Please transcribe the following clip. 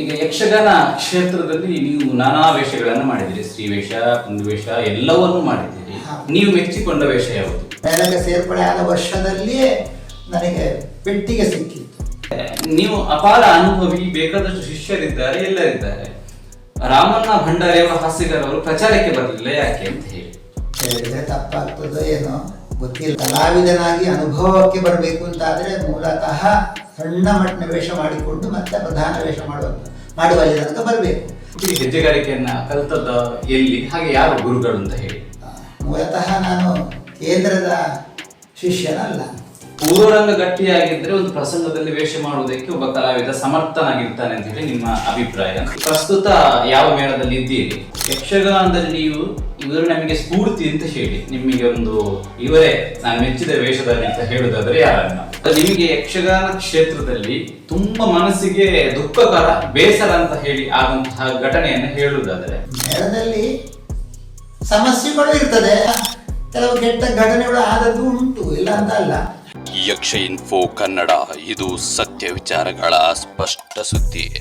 ಈಗ ಯಕ್ಷಗಾನ ಕ್ಷೇತ್ರದಲ್ಲಿ ನೀವು ನಾನಾ ವೇಷಗಳನ್ನು ಮಾಡಿದಿರಿ ಸ್ತ್ರೀ ವೇಷ ಎಲ್ಲವನ್ನೂ ಮಾಡಿದ್ದೀರಿ. ನೀವು ಮೆಚ್ಚಿಕೊಂಡ ವೇಷ ಯಾವುದು? ಮೇಳಕ್ಕೆ ಸೇರ್ಪಡೆ ಆದ ವರ್ಷದಲ್ಲಿಯೇ ನನಗೆ ಪೆಟ್ಟಿಗೆ ಸಿಕ್ಕಿತ್ತು. ನೀವು ಅಪಾರ ಅನುಭವಿ ಬೇಕಾದಷ್ಟು ಶಿಷ್ಯರಿದ್ದಾರೆ ಎಲ್ಲರಿದ್ದಾರೆ. ರಾಮಣ್ಣ ಭಂಡಾರಿ ಅವರ ಹಾಸ್ಯಗಾರ ಅವರು ಪ್ರಚಾರಕ್ಕೆ ಬರಲಿಲ್ಲ ಯಾಕೆ ಅಂತ ಹೇಳಿ. ಹೇಳಿದ್ರೆ ತಪ್ಪಾಗ್ತದೋ ಏನೋ ಗೊತ್ತಿಲ್ಲ. ಕಲಾವಿದನಾಗಿ ಅನುಭವಕ್ಕೆ ಬರಬೇಕು ಅಂತಾದ್ರೆ ಮೂಲತಃ ಸಣ್ಣ ಮಟ್ಟಿನ ವೇಷ ಮಾಡಿಕೊಂಡು ಮತ್ತೆ ಪ್ರಧಾನ ವೇಷ ಮಾಡುವ ಮಾಡುವ ತನಕ ಬರಬೇಕು. ಈ ಹೆಜ್ಜೆಗಾರಿಕೆಯನ್ನ ಕಲ್ತದ್ದ ಎಲ್ಲಿ? ಹಾಗೆ ಯಾರು ಗುರುಗಳು ಅಂತ ಹೇಳಿ. ಮೂಲತಃ ನಾನು ಕೇಂದ್ರದ ಶಿಷ್ಯನಲ್ಲ. ಪೂರ್ವರಂಗ ಗಟ್ಟಿಯಾಗಿದ್ರೆ ಒಂದು ಪ್ರಸಂಗದಲ್ಲಿ ವೇಷ ಮಾಡುವುದಕ್ಕೆ ಒಬ್ಬ ಕಲಾವಿದ ಸಮರ್ಥನಾಗಿರ್ತಾನೆ ಅಂತ ಹೇಳಿ ನಿಮ್ಮ ಅಭಿಪ್ರಾಯ. ಪ್ರಸ್ತುತ ಯಾವ ಮೇಳದಲ್ಲಿ ಇದ್ದೀರಿ? ಯಕ್ಷಗಾನದಲ್ಲಿ ನೀವು, ಇವರು ನಮಗೆ ಸ್ಫೂರ್ತಿ ಅಂತ ಹೇಳಿ, ನಿಮಗೆ ಒಂದು, ಇವರೇ ನಾನು ಮೆಚ್ಚಿದ ವೇಷದಲ್ಲಿ ಅಂತ ಹೇಳುದಾದ್ರೆ ಯಾರನ್ನ? ನಿಮಗೆ ಯಕ್ಷಗಾನ ಕ್ಷೇತ್ರದಲ್ಲಿ ತುಂಬಾ ಮನಸ್ಸಿಗೆ ದುಃಖಕರ, ಬೇಸರ ಅಂತ ಹೇಳಿ ಆದಂತಹ ಘಟನೆಯನ್ನು ಹೇಳುವುದಾದ್ರೆ? ಮೇಳದಲ್ಲಿ ಸಮಸ್ಯೆಗಳು ಇರ್ತದೆ. ಕೆಲವು ಕೆಟ್ಟ ಘಟನೆಗಳು ಆದದ್ದು ಉಂಟು, ಇಲ್ಲ ಅಂತ ಅಲ್ಲ. ಯಕ್ಷ ಇನ್ಫೋ ಕನ್ನಡ. ಇದು ಸತ್ಯ ವಿಚಾರಗಳ ಸ್ಪಷ್ಟ ಸುದ್ದಿ.